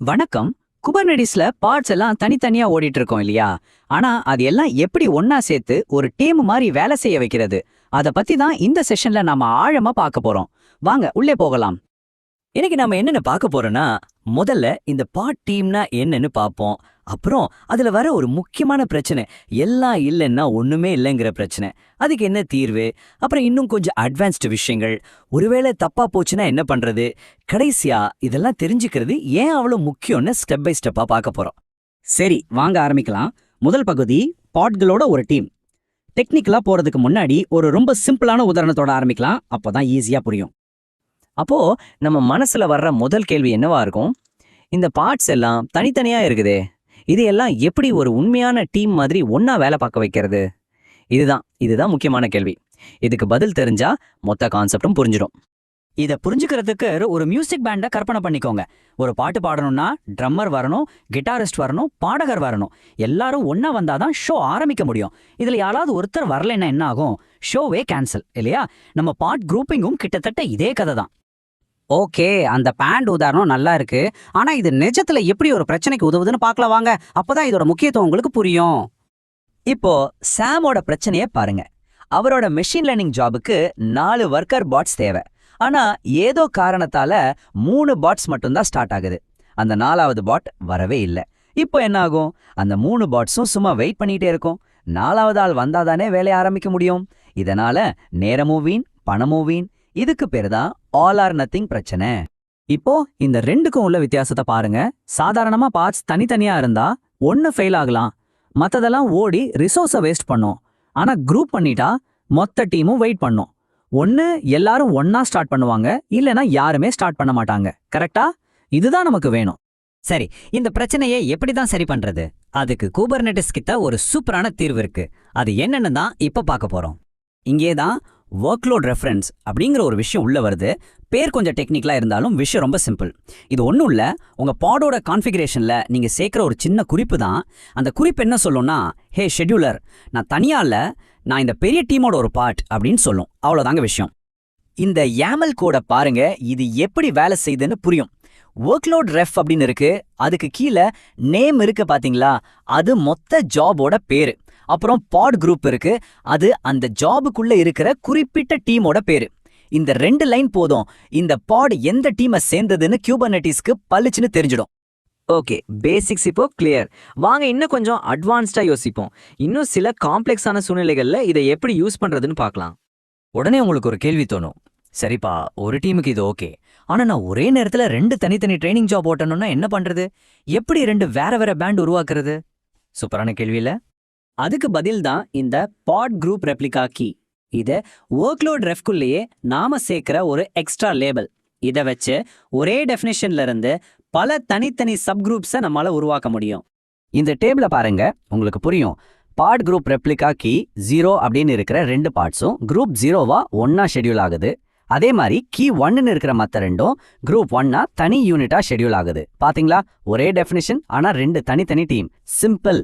வணக்கம். குபர்னடிஸ்ல பார்ட்ஸ் எல்லாம் தனித்தனியா ஓடிட்டு இருக்கோம் இல்லையா? ஆனா அது எல்லாம் எப்படி ஒன்னா சேர்த்து ஒரு டீம் மாதிரி வேலை செய்ய வைக்கிறது? அத பத்தி தான் இந்த செஷன்ல நாம ஆழமா பார்க்க போறோம். வாங்க உள்ளே போகலாம். இன்னைக்கு நாம என்னென்ன பார்க்க போறோம்னா முதல்ல இந்த பார்ட் டீம்னா என்னன்னு பார்ப்போம். அப்புறம் அதுல வர ஒரு முக்கியமான பிரச்சனை எல்லாம் இல்லைன்னா ஒண்ணுமே இல்லைங்கிற பிரச்சனை. அதுக்கு என்ன தீர்வு? அப்புறம் இன்னும் கொஞ்சம் அட்வான்ஸ்டு விஷயங்கள். ஒருவேளை தப்பா போச்சுன்னா என்ன பண்றது? கடைசியா இதெல்லாம் தெரிஞ்சுக்கிறது ஏன் அவ்வளவு முக்கியம்னு ஸ்டெப் பை ஸ்டெப்பா பார்க்க போறோம். சரி வாங்க ஆரம்பிக்கலாம். முதல் பகுதி பாட்களோட ஒரு டீம் டெக்னிக்கலா போறதுக்கு முன்னாடி ஒரு ரொம்ப சிம்பிளான உதாரணத்தோட ஆரம்பிக்கலாம். அப்பதான் ஈஸியா புரியும். அப்போ நம்ம மனசுல வர்ற முதல் கேள்வி என்னவா இருக்கும்? இந்த பார்ட்ஸ் எல்லாம் தனித்தனியா இருக்குதே. இது எல்லாம் எப்படி ஒரு உண்மையான டீம் மாதிரி ஒன்றா வேலை பார்க்க வைக்கிறது? இதுதான் இதுதான் முக்கியமான கேள்வி. இதுக்கு பதில் தெரிஞ்சா மொத்த கான்செப்டும் புரிஞ்சிடும். இத புரிஞ்சுக்கிறதுக்கு ஒரு மியூசிக் பேண்டை கற்பனை பண்ணிக்கோங்க. ஒரு பாட்டு பாடணும்னா ட்ரம்மர் வரணும் கிட்டாரிஸ்ட் வரணும் பாடகர் வரணும். எல்லாரும் ஒண்ணா வந்தாதான் ஷோ ஆரம்பிக்க முடியும். இதுல யாராவது ஒருத்தர் வரலைன்னா என்ன ஆகும்? ஷோவே கேன்சல் இல்லையா? நம்ம பாட் குரூப்பிங்கும் கிட்டத்தட்ட இதே கதை தான். ஓகே அந்த பேண்ட் உதாரணம் நல்லா இருக்கு. ஆனா இது நிஜத்துல எப்படி ஒரு பிரச்சனைக்கு உதவுதுன்னு பார்க்கலாம் வாங்க. அப்பதான் இதோட முக்கியத்துவம் உங்களுக்கு புரியும். இப்போ சாமோட பிரச்சனைய பாருங்க. அவரோட மெஷின் லேர்னிங் ஜாபுக்கு நாலு ஒர்க்கர் பாட்ஸ் தேவை. ஆனா ஏதோ காரணத்தால மூணு பாட்ஸ் மட்டும்தான் ஸ்டார்ட் ஆகுது. அந்த நாலாவது பாட் வரவே இல்லை. இப்போ என்ன ஆகும்? அந்த மூணு பாட்ஸும் சும்மா வெயிட் பண்ணிட்டே இருக்கும். நாலாவது ஆள் வந்தாதானே வேலையை ஆரம்பிக்க முடியும். இதனால நேரமும் வீண் பணமும் வீண் இதுக்கு பேரு தான் ஆல் ஆர் நத்திங் பிரச்சனை. இப்போ இந்த ரெண்டுக்கும் உள்ள வித்தியாசத்தை பாருங்க. சாதாரணமா பார்ட்ஸ் தனித்தனியா இருந்தா ஒன்னு ஃபெயில் ஆகலாம். மத்ததெல்லாம் ஓடி ரிசோர்ஸை வேஸ்ட் பண்ணும். ஆனா குரூப் பண்ணிட்டா மொத்த டீமும் வெயிட் பண்ணும். ஒன்னு எல்லாரும் ஒன்னா ஸ்டார்ட் பண்ணுவாங்க. இல்லனா யாருமே ஸ்டார்ட் பண்ண மாட்டாங்க. கரெக்டா இதுதான் நமக்கு வேணும். சரி இந்த பிரச்சனையை எப்படி தான் சரி பண்றது? அதுக்கு கூபர்நெட்டிஸ் கிட்ட ஒரு சூப்பரான தீர்வு இருக்கு. அது என்னன்னு தான் இப்ப பார்க்க போறோம். இங்கே தான் ஒர்க்லோட் ரெஃபரன்ஸ் அப்படிங்கிற ஒரு விஷயம் உள்ள வருது. பேர் கொஞ்சம் டெக்னிக்கலா இருந்தாலும் விஷயம் ரொம்ப சிம்பிள் இது ஒன்றும் இல்லை. உங்க பாடோட கான்ஃபிகரேஷன்ல நீங்க சேர்க்குற ஒரு சின்ன குறிப்பு தான். அந்த குறிப்பு என்ன சொல்லும்னா ஹே ஷெட்யூலர் நான் தனியாக நான் இந்த பெரிய டீமோட ஒரு பார்ட் அப்படின்னு சொல்லும். அவ்வளோதாங்க விஷயம். இந்த யாமல் கோட பாருங்க. இது எப்படி வேலை செய்யுதுன்னு புரியும். ஒர்க்லோட் ரெஃப் அப்படின்னு இருக்கு. அதுக்கு கீழே நேம் இருக்கு பாத்தீங்களா? அது மொத்த ஜாபோட பேரு. அப்புறம் பாட் குரூப் இருக்கு. அது அந்த ஜாபுக்குள்ள இருக்கிற குறிப்பிட்ட டீமோட பேரு. இந்த ரெண்டு லைன் போதும். இந்த பாட் எந்த டீமை சேர்ந்ததுன்னு கியூபர்னட்டிஸ்க்கு பளிச்சுன்னு தெரிஞ்சிடும். ஓகே பேசிக்ஸ் இப்போ கிளியர் வாங்க இன்னும் கொஞ்சம் அட்வான்ஸ்டா யோசிப்போம். இன்னும் சில காம்ப்ளெக்ஸான சூழ்நிலைகள்ல இதை எப்படி யூஸ் பண்றதுன்னு பார்க்கலாம். உடனே உங்களுக்கு ஒரு கேள்வி தோணும். சரிப்பா ஒரு டீமுக்கு இது ஓகே. ஆனா நான் ஒரே நேரத்துல ரெண்டு தனித்தனி ட்ரைனிங் ஜாப் ஓட்டணும்னா என்ன பண்றது? எப்படி ரெண்டு வேற வேற பேண்ட் உருவாக்குறது? சூப்பரான கேள்வி அதுக்கு பதில் தான் இந்த பாட் குரூப் ரெப்ளிகா கீ. இத ஒர்க்லோட் ரெஃப்குள்ளேயே நாம சேர்க்கிற ஒரு எக்ஸ்ட்ரா லேபிள் இத வச்சு ஒரே டெஃபினேஷன்ல இருந்து பல தனித்தனி சப் குரூப்ஸை நம்மளால உருவாக்க முடியும். இந்த டேபிளை பாருங்க உங்களுக்கு புரியும். Part group replica key zero அப்படின்னு இருக்கிற ரெண்டு பார்ட்ஸும் குரூப் ஜீரோவா ஒன்னா ஷெட்யூல் ஆகுது. அதே மாதிரி கீ ஒன்னு இருக்கிற மத்த ரெண்டும் குரூப் ஒன்னா தனி யூனிட்டா ஷெட்யூல் ஆகுது. பாத்தீங்களா? ஒரே டெஃபினிஷன் ஆனா ரெண்டு தனித்தனி டீம் சிம்பிள்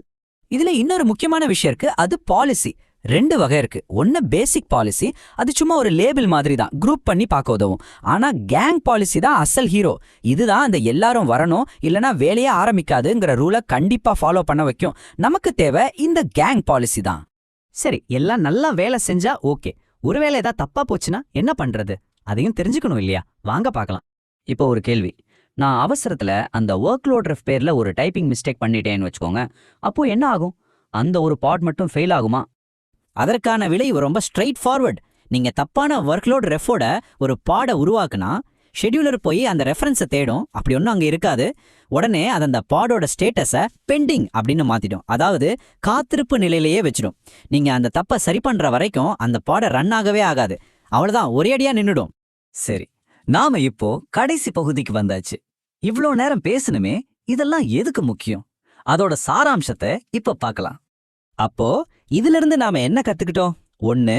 இதுல இன்னொரு முக்கியமான விஷயம் இருக்கு. அது பாலிசி ரெண்டு வகை இருக்கு. ஒன்னு பேசிக் பாலிசி அது சும்மா ஒரு லேபிள் மாதிரி தான். குரூப் பண்ணி பார்க்க உதவும். ஆனா கேங் பாலிசி தான் அசல் ஹீரோ இதுதான் அந்த எல்லாரும் வரணும். இல்லனா வேலையே ஆரம்பிக்காதுங்கிற ரூலை கண்டிப்பா ஃபாலோ பண்ண வைக்கும். நமக்கு தேவை இந்த கேங் பாலிசி தான். சரி எல்லாம் நல்லா வேலை செஞ்சா ஓகே ஒருவேளை ஏதாவது தப்பா போச்சுன்னா என்ன பண்றது? அதையும் தெரிஞ்சுக்கணும் இல்லையா? வாங்க பார்க்கலாம். இப்போ ஒரு கேள்வி. நான் அவசரத்துல அந்த ஒர்க்லோட் ரெஃப் பேர்ல ஒரு டைப்பிங் மிஸ்டேக் பண்ணிட்டேன்னு வச்சுக்கோங்க. அப்போ என்ன ஆகும்? அந்த ஒரு பாட் மட்டும் ஃபெயில் ஆகுமா? அதற்கான விளைவு ரொம்ப ஸ்ட்ரைட் ஃபார்வர்ட் நீங்க தப்பான ஒர்க்லோட் ரெஃபோட ஒரு பாட உருவாக்குனா ஷெட்யூலர் போய் அந்த ரெஃபரன்ஸை தேடும். அப்படி ஒன்றும் அங்கே இருக்காது. உடனே அது அந்த பாடோட ஸ்டேட்டஸை பெண்டிங் அப்படின்னு மாத்திடும். அதாவது காத்திருப்பு நிலையிலேயே வச்சிடும். நீங்க அந்த தப்பை சரி பண்ற வரைக்கும் அந்த பாட ரன் ஆகவே ஆகாது. அவ்வளவுதான். அடியாக நின்னுடும். சரி. நாம இப்போ கடைசி பகுதிக்கு வந்தாச்சு. இவ்ளோ நேரம் பேசணுமே இதெல்லாம் எதுக்கு முக்கியம்? அதோட சாராம்சத்தை இப்ப பார்க்கலாம் அப்போ இதுல இருந்து நாம என்ன கத்துக்கிட்டோம்? ஒன்னு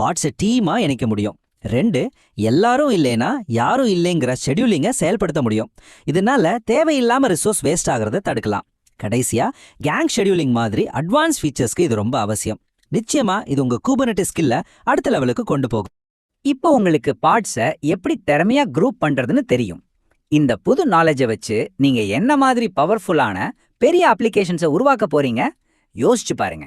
பார்ட்ஸை டீமா இணைக்க முடியும். ரெண்டு எல்லாரும் இல்லைனா யாரும் இல்லைங்கிற ஷெட்யூலிங்க செயல்படுத்த முடியும். இதனால தேவையில்லாம ரிசோர்ஸ் வேஸ்ட் ஆகிறத தடுக்கலாம். கடைசியா கேங் ஷெட்யூலிங் மாதிரி அட்வான்ஸ் ஃபீச்சர்ஸ்க்கு இது ரொம்ப அவசியம். நிச்சயமா இது உங்க கூபனட்டி ஸ்கில்ல அடுத்த லெவலுக்கு கொண்டு போகும். இப்போ உங்களுக்கு பார்ட்ஸை எப்படி திறமையா குரூப் பண்றதுன்னு தெரியும். இந்த புது நாலேஜை வச்சு நீங்க என்ன மாதிரி பவர்ஃபுல்லான பெரிய அப்ளிகேஷன்ஸை உருவாக்க போறீங்க? யோசிச்சு பாருங்க.